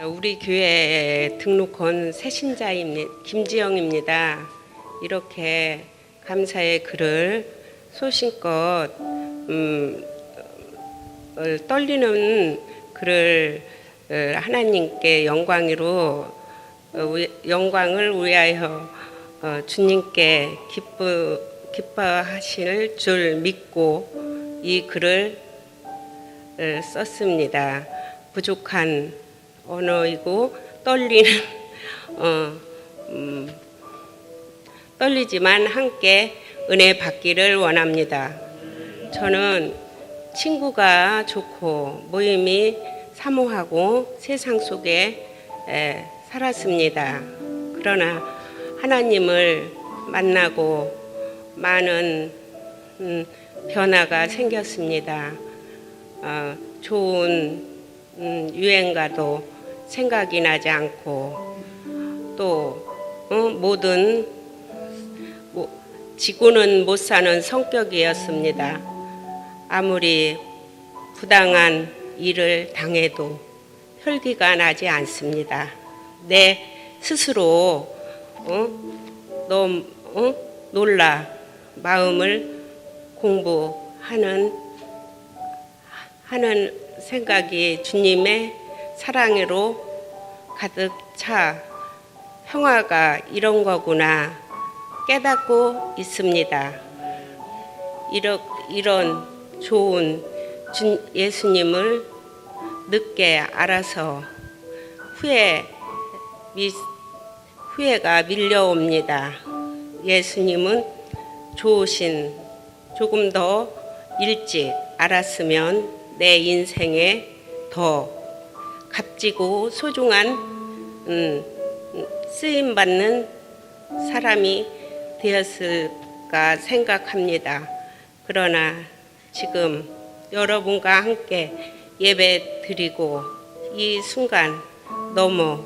우리 교회 등록한 새신자입니다. 김지영입니다. 이렇게 감사의 글을 소신껏 음, 어, 떨리는 글을 어, 하나님께 영광으로 어, 위- 영광을 위하여 어, 주님께 기쁘 기뻐하실 줄 믿고 이 글을 어, 썼습니다. 부족한 언어이고 떨리는 어, 음, 떨리지만 함께 은혜 받기를 원합니다. 저는 친구가 좋고 모임이 사모하고 세상 속에 에, 살았습니다. 그러나 하나님을 만나고 많은 음, 변화가 생겼습니다. 어, 좋은 음, 유행가도 생각이 나지 않고 또 어, 모든 뭐, 지고는 못 사는 성격이었습니다. 아무리 부당한 일을 당해도 혈기가 나지 않습니다. 내 스스로 어? 너무 어? 놀라 마음을 공부하는 하는 생각이 주님의 사랑으로 가득 차 평화가 이런 거구나 깨닫고 있습니다. 이런 이런 좋은 주, 예수님을 늦게 알아서 후회 미, 후회가 밀려옵니다. 예수님은 좋으신 조금 더 일찍 알았으면 내 인생에 더 값지고 소중한 음, 쓰임 받는 사람이 되었을까 생각합니다. 그러나 지금 여러분과 함께 예배 드리고 이 순간 너무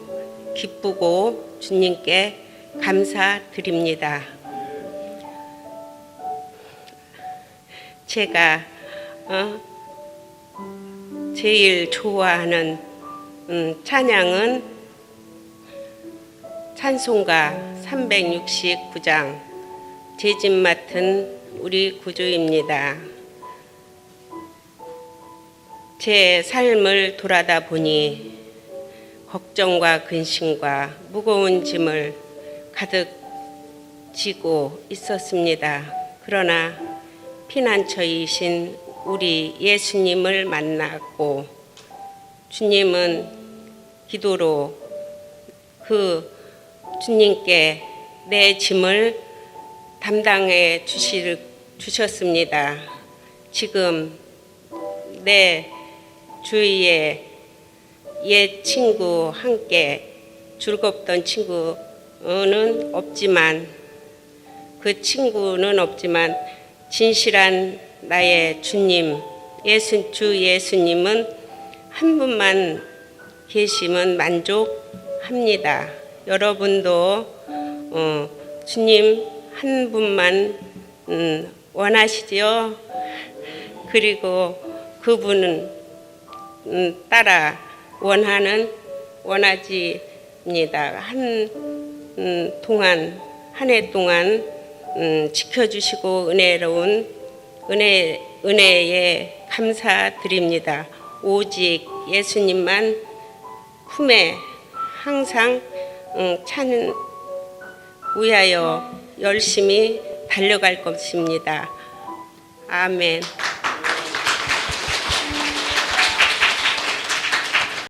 기쁘고 주님께 감사드립니다. 제가 어, 제일 좋아하는 음, 찬양은 찬송가 369장 제 집 맡은 우리 구주입니다. 제 삶을 돌아다 보니 걱정과 근심과 무거운 짐을 가득 지고 있었습니다. 그러나 피난처이신 우리 예수님을 만났고 주님은 기도로 그 주님께 내 짐을 담당해 주실, 주셨습니다. 지금 내 주위에 옛 친구 함께 즐겁던 친구는 없지만 그 친구는 없지만 진실한 나의 주님 예수 주 예수님은 한 분만 계시면 만족합니다. 여러분도 어, 주님 한 분만 음, 원하시지요. 그리고 그분은 음, 따라 원하는 원하지입니다. 한 음, 동안 한 해 동안 음, 지켜주시고 은혜로운 은혜 은혜에 감사드립니다. 오직 예수님만 품에 항상 음, 찬 위하여 열심히 달려갈 것입니다. 아멘.